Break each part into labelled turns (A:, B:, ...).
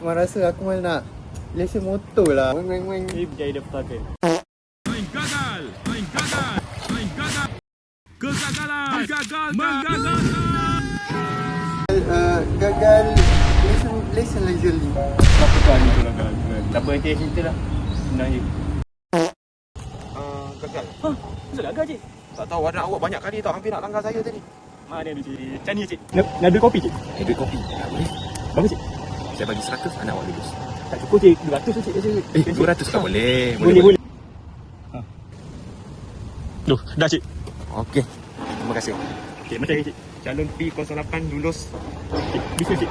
A: Mak rasa aku malah nak lesen motor lah. Weng weng weng.
B: Ini berjaya dah petaka.
C: Main gagal, main gagal, main gagal. Kegagalan, gagal, menggagalkan.
A: Uh, gagal lesen lesen leisurely.
B: Apa kau ni tu gagal? Tak apa, cerita lah. Senang je.
D: Uh, gagal.
B: Hah? Kenapa gagal cik?
D: Tak tahu anak awak banyak kali tau hampir nak langgar saya tadi.
B: Mana ada cik? Macam ni cik. Nak, nak duit kopi cik?
D: Eh, duit kopi. Tak boleh.
B: Berapa cik?
D: Saya bagi 100, anak awak lulus.
B: Tak cukup cik. 200 je cik. cik.
D: Eh, 200 tak boleh.
B: Boleh, boleh. Ha. Duh, dah cik.
D: Okey. Terima kasih.
B: Cik, macam ni cik.
D: Calon P08 lulus.
B: Cik, bisa cik.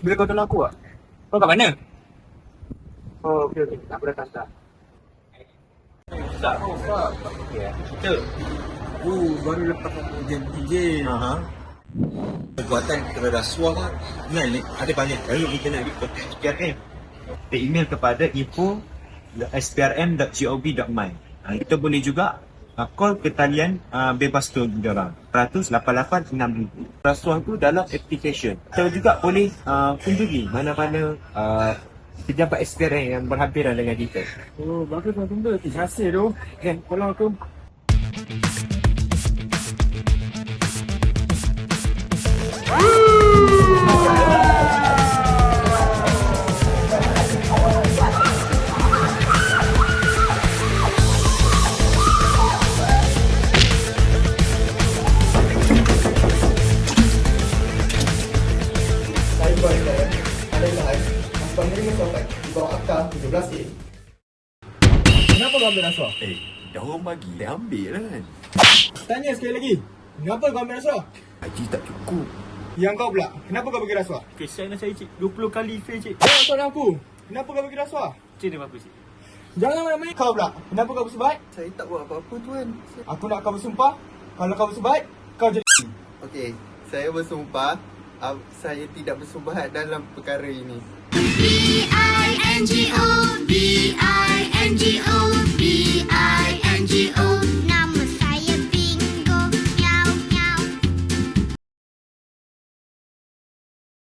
B: Bila kau tolong aku tak? Kau kat mana? Oh, okey okey. Aku dah tak. Tak, oh, tak. Kita.
E: Oh, baru lepas aku ujian PJ.
D: Aha.
E: Perbuatan kepada rasuah kan. Nah, ni ada banyak kali kita nak ikut SPRM. Kita email kepada info sprm.gov.my. Ha, kita boleh juga uh, call ke talian uh, bebas tu diorang. 100 88 6000. Rasuah tu dalam application. Kita juga boleh uh, kunjungi mana-mana uh, pejabat SPRM yang berhampiran dengan kita.
B: Oh, bagus tuan tunda. Terima kasih tu. Kan, tolong aku.
A: Saya buat saya ada lain. Apa menerima sopan di bawah akta 17A.
B: Kenapa kau ambil rasuah?
D: Eh, dah orang bagi. Dia ambil lah kan.
B: Tanya sekali lagi. Kenapa kau ambil rasuah?
D: Haji tak cukup.
B: Yang kau pula, kenapa kau bagi rasuah? Kesian saya cik, 20 kali fail cik. Jawab soalan aku. Kenapa kau bagi rasuah? Cik dia apa cik? Jangan main-main. Kau pula, kenapa kau bersebaik?
A: Saya tak buat apa-apa tuan.
B: Aku nak kau bersumpah. Kalau kau bersebaik, kau jadi
A: Okey, saya bersumpah uh, saya tidak bersubahat dalam perkara ini. B-I-N-G-O, B-I-N-G-O.